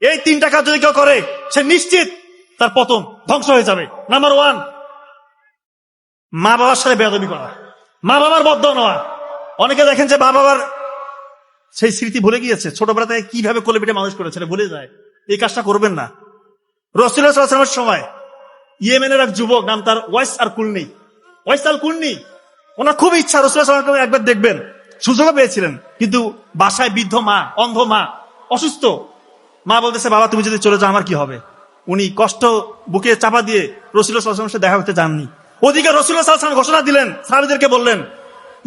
এই তিনটা কাজ যদি কেউ করে, সে নিশ্চিত তার পতন ধ্বংস হয়ে যাবে। নাম্বার ওয়ান মা বাবার সাথে বেয়াদবি করা। মা বাবার বদ্ধ নেওয়া। অনেকে দেখেন যে মা বাবার সেই স্মৃতি ভুলে গিয়েছে। ছোটবেলা থেকে কীভাবে কোলে পিঠে মানুষ করেছে ভুলে যায়। এই কাজটা করবেন না। রসুলের সময় ইয়েমেনের এক যুবক নাম তার ওয়াইস আর কুলনি। ওয়াইস আর কুলনি, ওনার খুব ইচ্ছা রসুলের একবার দেখবেন। সুযোগও পেয়েছিলেন। কিন্তু বাসায় বৃদ্ধ মা, অন্ধ মা, অসুস্থ মা বলতেছে, বাবা, তুমি যদি চলে যাও, আমার কি হবে? উনি কষ্ট বুকে চাপা দিয়ে রসুল সাথে দেখা করতে যাননি। ওদিকে রসুল ঘোষণা দিলেন, সাহাবিদেরকে বললেন,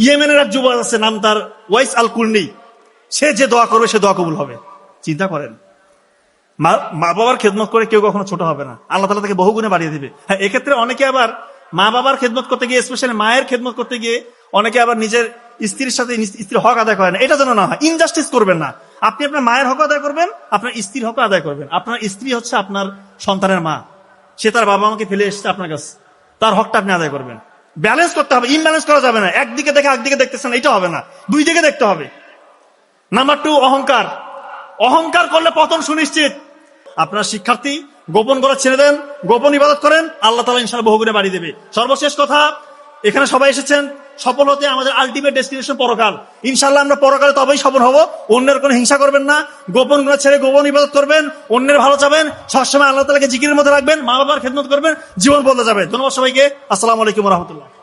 ইয়েমেনের এক যুবক আছে, নাম তার ওয়াইস আল কুলনি সে যে দোয়া করবে, সে দোয়া কবুল হবে। চিন্তা করেন, মা বাবার খেদমত করে কেউ কখনো ছোট হবে না। আল্লাহ তালা তাকে বহুগুণে বাড়িয়ে দিবে। হ্যাঁ এক্ষেত্রে অনেকে আবার মা বাবার খেদমত করতে গিয়ে স্পেশালি মায়ের খেদমত করতে গিয়ে, অনেকে আবার নিজের স্ত্রীর সাথে, স্ত্রীর হক আদায় করেন। এটা যেন না হয় ইনজাস্টিস করবেন না। আপনি আপনার মায়ের হক আদায় করবেন, আপনার স্ত্রীর হক আদায় করবেন। আপনার স্ত্রী হচ্ছে আপনার সন্তানের মা। সে তার বাবা মাকে ফেলে এসেছে আপনার কাছে। তার হকটা আপনি আদায় করবেন। ব্যালেন্স করতে হবে, ইমব্যালেন্স করা যাবে না। একদিকে দেখে একদিকে দেখতেছেন, এটা হবে না। দুই দিকে দেখতে হবে। নাম্বার টু, অহংকার। অহংকার করলে পতন সুনিশ্চিত। আপনার শিক্ষার্থী গোপন করা ছেড়ে দেন, গোপন ইবাদত করেন, আল্লাহ তালা ইনশাল বহুগুণে বাড়ি দেবে। সর্বশেষ কথা, এখানে সবাই এসেছেন সফল হতে আমাদের আলটিমেট ডেস্টিনেশন পরকাল। ইনশাল্লাহ আমরা পরকালে তবেই সফল হব। অন্যের কোনো হিংসা করবেন না। গোপন গুণা ছেড়ে গোপন ইবাদত করবেন। অন্যের ভালো চাবেন। সবসময় আল্লাহ তালাকে জিকির মধ্যে রাখবেন। মা বাবার খেদমত করবেন। জীবন বদলে যাবে। ধন্যবাদ সবাইকে। আসসালামু আলাইকুম রহমতুল্লাহ।